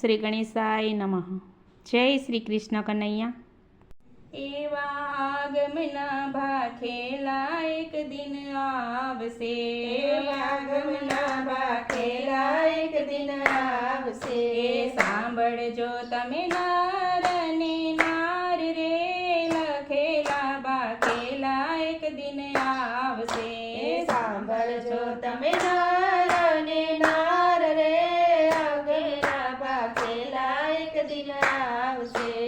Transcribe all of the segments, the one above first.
શ્રી ગણેશાય નમઃ. જય શ્રી કૃષ્ણ કનૈયા. એવા આગમના ભાખેલા એક દિન આવશે. આગમના ભાખેલા એક દિન આવશે. સાંભળજો તમે ના I was very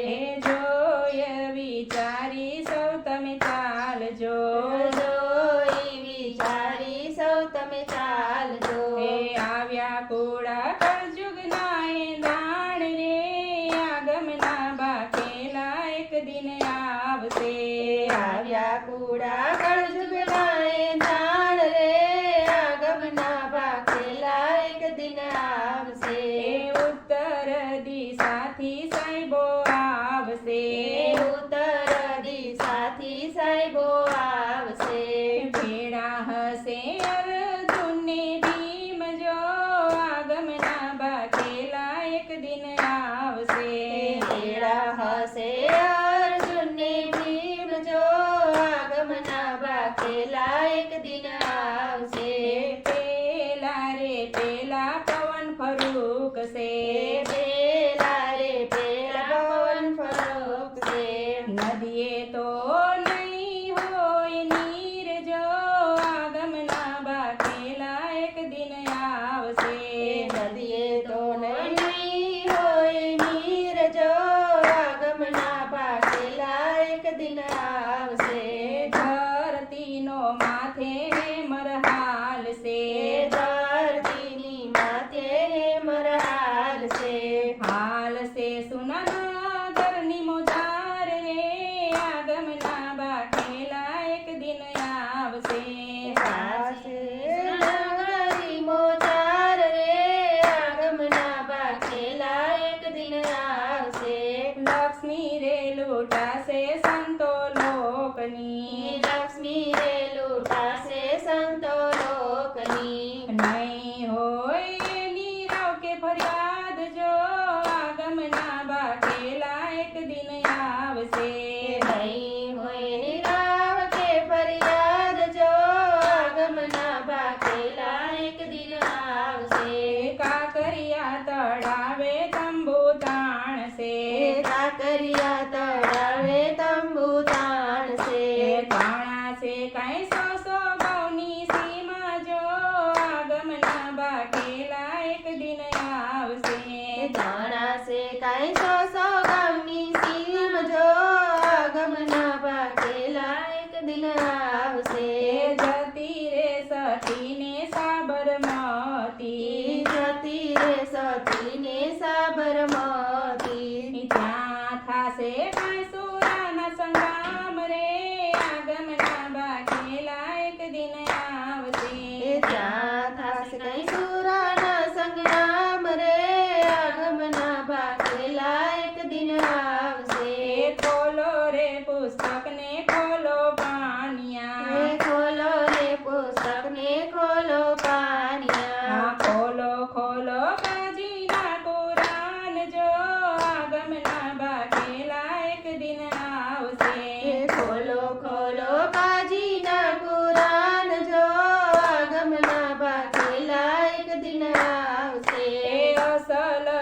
रे काय सोराना संगा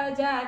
પ્રજા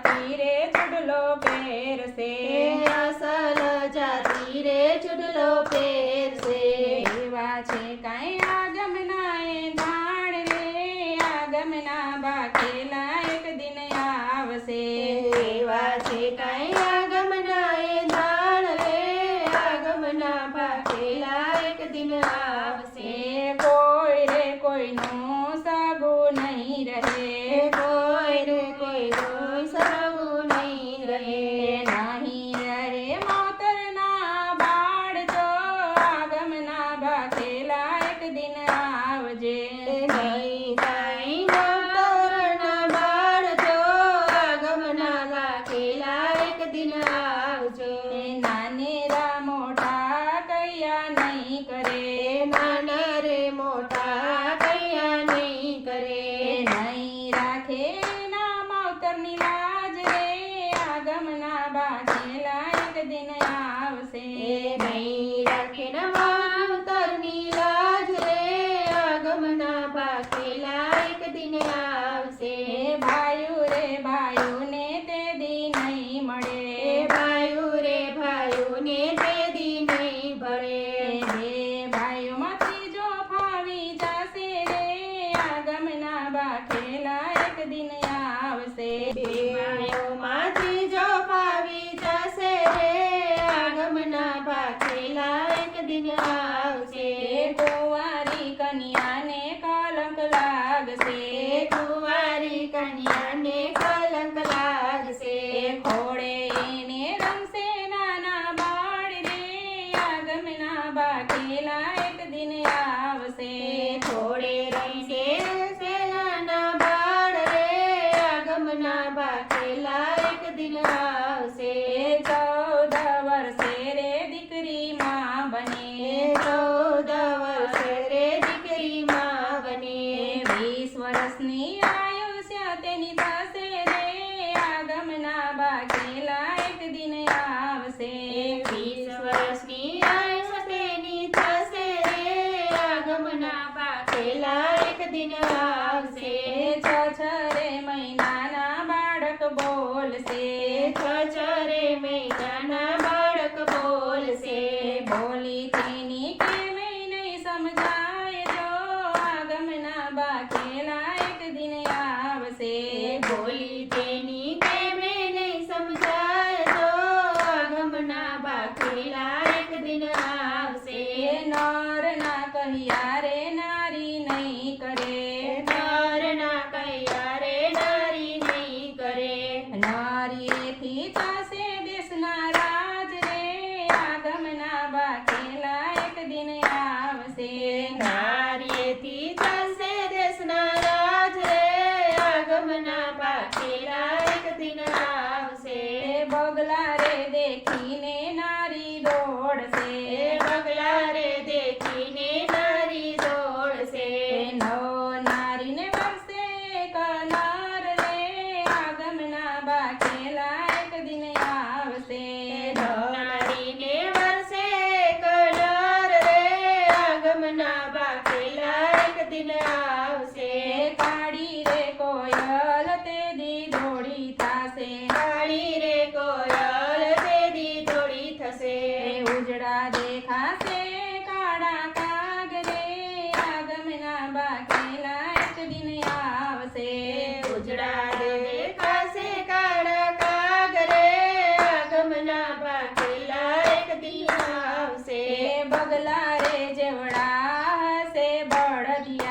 দিয়ে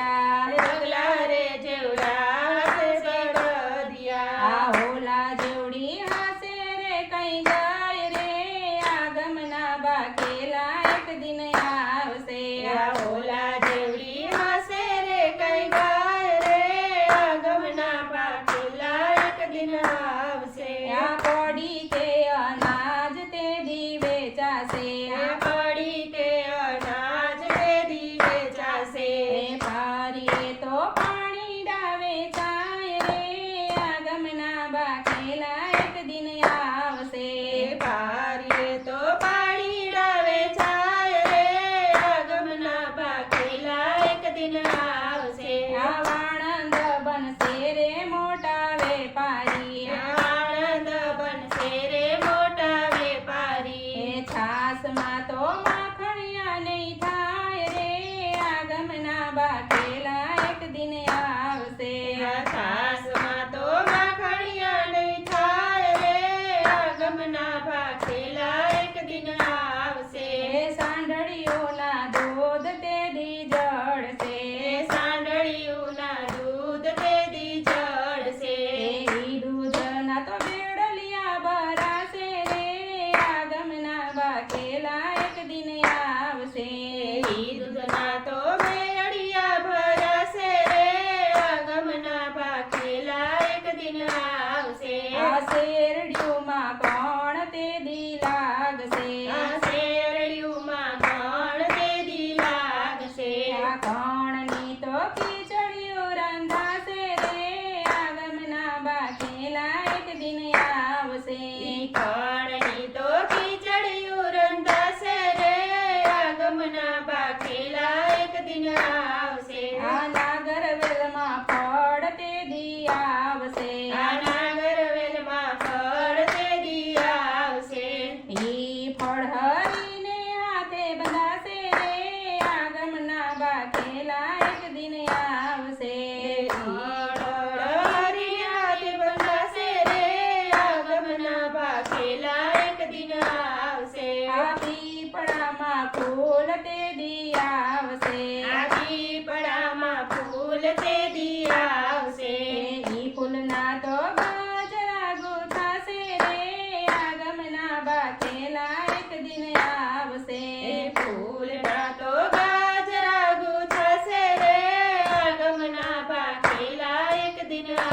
dinner.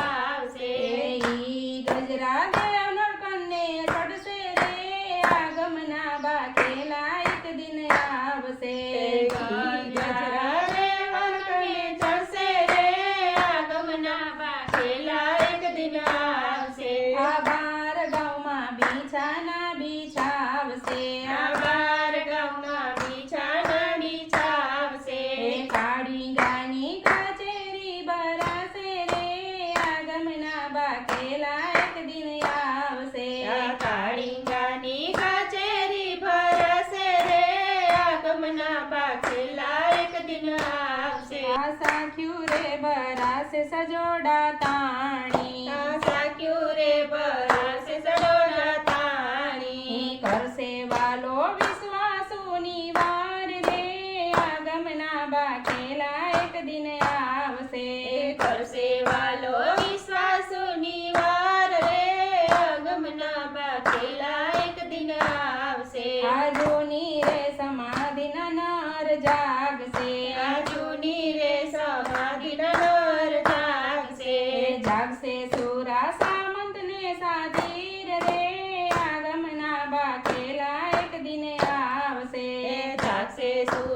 લાવશે. સાખ્યું રે બરાશે સજોડા તાણી. સાખ્યું રે બરા eso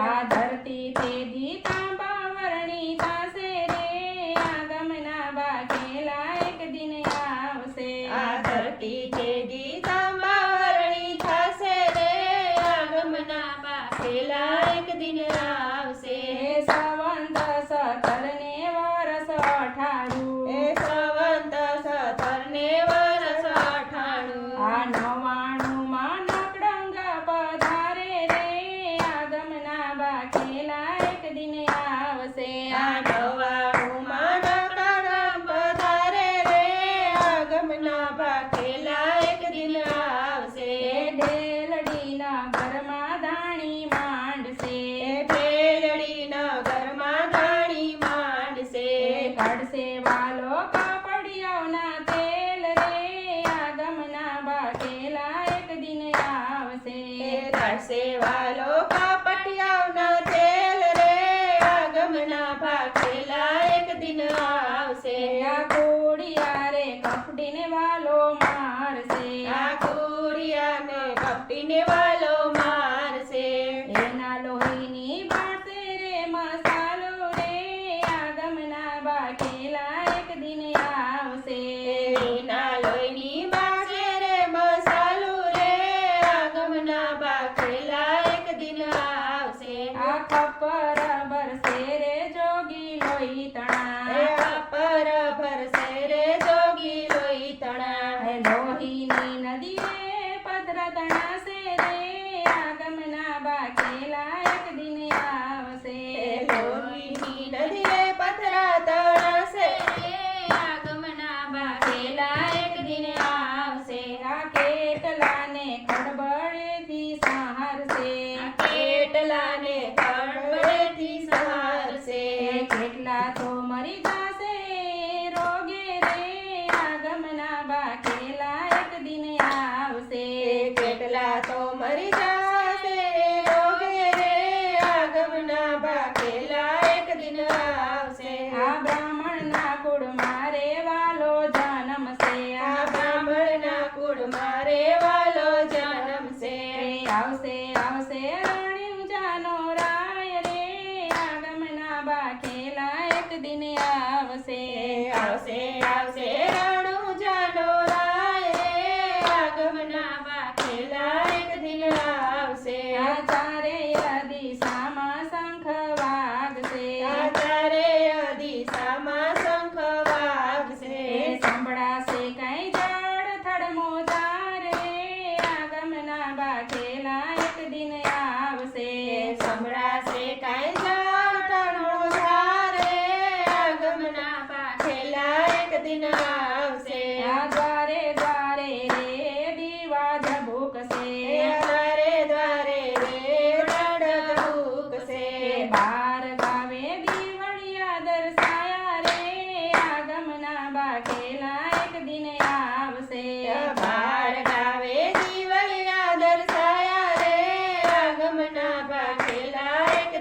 Obrigada. મારી જાય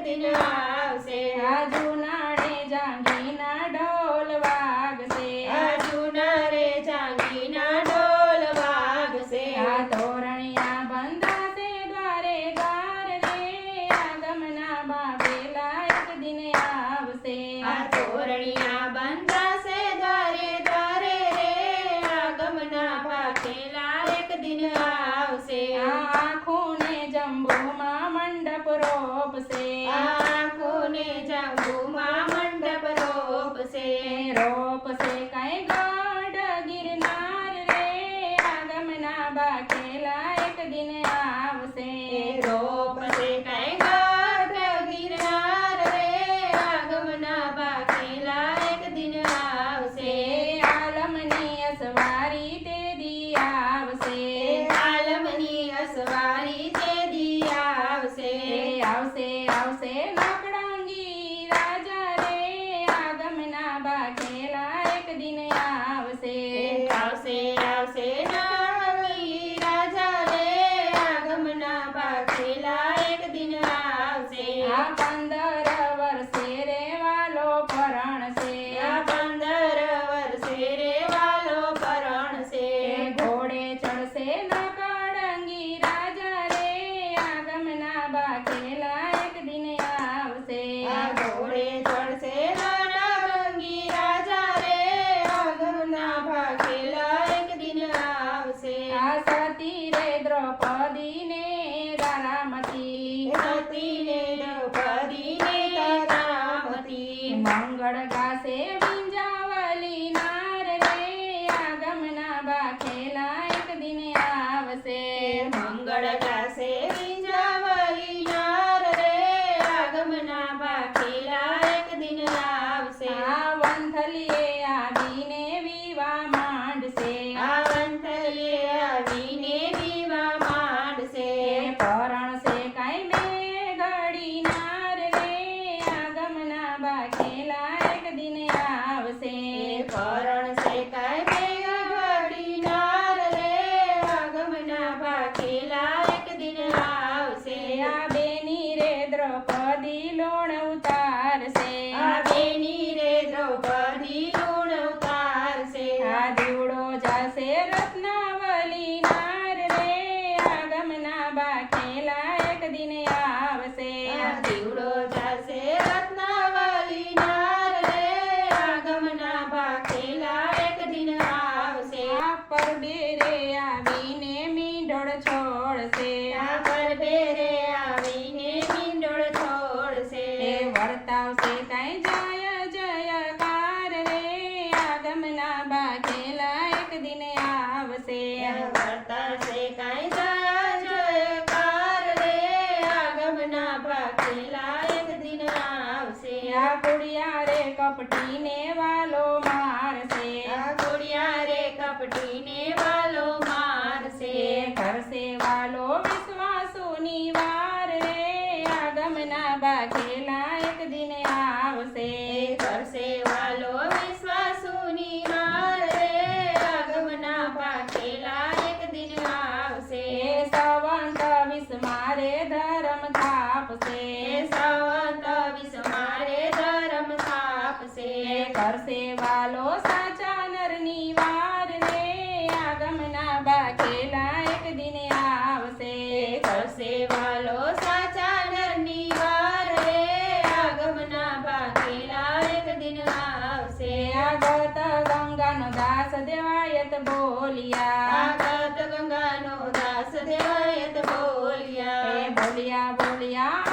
દિન આવશે આજુ આગમના વાલો વિશ્વાસુની વાર દાસ દેવાયત બોલિયા. ગત ગંગાનો દાસ દેવાયત બોલિયા બોલિયા બોલિયા.